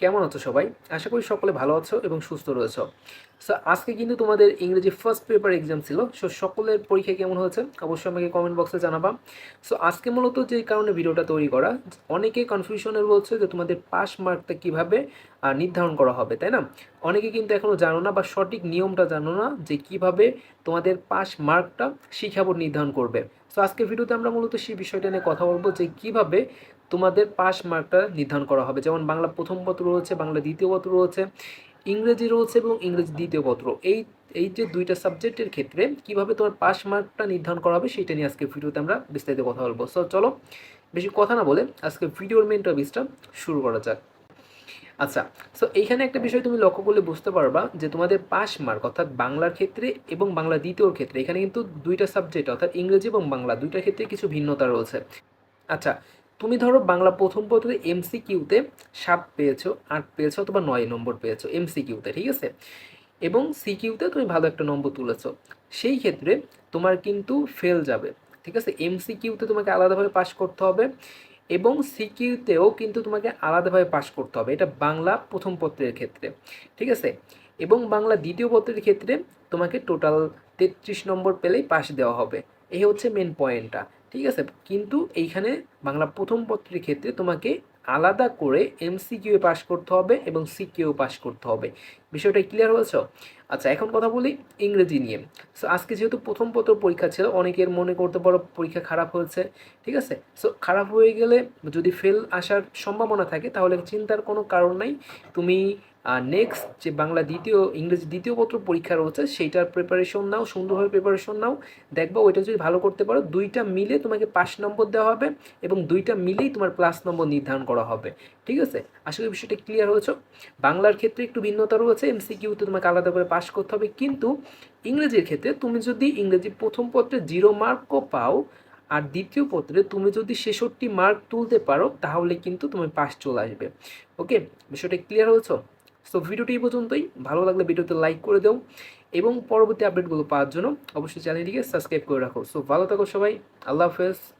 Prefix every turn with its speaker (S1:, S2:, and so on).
S1: কেমন আছো সবাই? আশা করি সকলে ভালো আছো এবং সুস্থ রয়েছো। সো আজকে কিন্তু তোমাদের ইংরেজি ফার্স্ট পেপার এক্সাম ছিল। সো সকলের পরীক্ষা কেমন হয়েছে? অবশ্যই আমাকে কমেন্ট বক্সে জানাবা। সো আজকে মূলত যে কারণে ভিডিওটা তৈরি করা, অনেকে কনফিউশনের বলছে যে তোমাদের পাস মার্কটা কীভাবে নির্ধারণ করা হবে, তাই না? অনেকে কিন্তু এখনও জানো না বা সঠিক নিয়মটা জানো না যে কীভাবে তোমাদের পাস মার্কটা শিক্ষা বোর্ড নির্ধারণ করবে। সো আজকে ভিডিওতে আমরা মূলত সেই বিষয়টা নিয়ে কথা বলব যে কীভাবে তোমাদের পাস মার্কটা নির্ধারণ করা হবে। যেমন বাংলা প্রথম পত্র রয়েছে, বাংলা দ্বিতীয় পত্র রয়েছে, ইংরেজি রয়েছে এবং ইংরেজি দ্বিতীয় পত্র। এই এই যে দুইটা সাবজেক্টের ক্ষেত্রে কীভাবে তোমার পাস মার্কটা নির্ধারণ করা হবে সেটা নিয়ে আজকে ভিডিওতে আমরা বিস্তারিত কথা বলব। সো চলো বেশি কথা না বলে আজকে ভিডিওর মেন টপিকসটা শুরু করা যাক। আচ্ছা সো এইখানে একটা বিষয় তুমি লক্ষ্য করলে বুঝতে পারবা যে তোমাদের পাস মার্ক অর্থাৎ বাংলার ক্ষেত্রে এবং বাংলা দ্বিতীয়র ক্ষেত্রে এখানে কিন্তু দুইটা সাবজেক্ট অর্থাৎ ইংরেজি এবং বাংলা দুইটা ক্ষেত্রে কিছু ভিন্নতা রয়েছে। আচ্ছা তুমি ধরো বাংলা প্রথম পত্রে এমসি কিউতে সাত পেয়েছ, আট পেয়েছ অথবা নয় নম্বর পেয়েছ এমসি কিউতে ঠিক আছে? এবং সি কিউতে তুমি ভালো একটা নম্বর তুলেছো। সেই ক্ষেত্রে তোমার কিন্তু ফেল যাবে, ঠিক আছে? এমসি কিউতে তোমাকে আলাদাভাবে পাশ করতে হবে এবং সিকিউতেও কিন্তু তোমাকে আলাদাভাবে পাশ করতে হবে। এটা বাংলা প্রথম পত্রের ক্ষেত্রে, ঠিক আছে? এবং বাংলা দ্বিতীয় পত্রের ক্ষেত্রে তোমাকে টোটাল তেত্রিশ নম্বর পেলেই পাশ দেওয়া হবে। এই হচ্ছে মেন পয়েন্টটা ঠিক আছে? কিন্তু এইখানে বাংলা প্রথম পত্রের ক্ষেত্রে তোমাকে আলাদা করে এমসিকিউ পাস করতে হবে এবং সিকিউ পাস করতে হবে। বিষয়টা ক্লিয়ার হয়েছ আচ্ছা এখন কথা বলি ইংরেজি নিয়ে। সো আজকে যেহেতু প্রথম পত্র পরীক্ষা ছিল, অনেকের মনে করতে পারো পরীক্ষা খারাপ হয়েছে, ঠিক আছে? সো খারাপ হয়ে গেলে যদি ফেল আসার সম্ভাবনা থাকে, তাহলে চিন্তার কোনো কারণ নাই। তুমি নেক্সট যে বাংলা দ্বিতীয়, ইংরেজি দ্বিতীয় পত্র পরীক্ষা রয়েছে, সেইটার প্রিপারেশন নাও, সুন্দরভাবে প্রিপারেশন নাও। দেখবা ওইটা যদি ভালো করতে পারো, দুইটা মিলে তোমাকে পাঁচ নম্বর দেওয়া হবে এবং দুইটা মিলেই তোমার প্লাস নম্বর নির্ধারণ করা হবে, ঠিক আছে? করি বিষয়টা ক্লিয়ার হয়েছে। বাংলার ক্ষেত্রে একটু ভিন্নতা রয়েছে। এমসিকিউতে তোমাকে আলাদা করে পাস করতে হবে। কিন্তু ইংরেজির ক্ষেত্রে তুমি যদি ইংরেজি প্রথম পত্রে জিরো মার্কও পাও আর দ্বিতীয় পত্রে তুমি যদি ছেষট্টি মার্ক তুলতে পারো, তাহলে কিন্তু তুমি পাস চলে আসবে। ওকে বিষয়টা ক্লিয়ার হয়েছে? সো ভিডিওটি এই পর্যন্তই। ভালো লাগলে ভিডিওতে লাইক করে দাও এবং পরবর্তী আপডেটগুলো পাওয়ার জন্য অবশ্যই চ্যানেলটিকে সাবস্ক্রাইব করে রাখো। সো ভালো থাকো সবাই। আল্লাহ হাফেজ।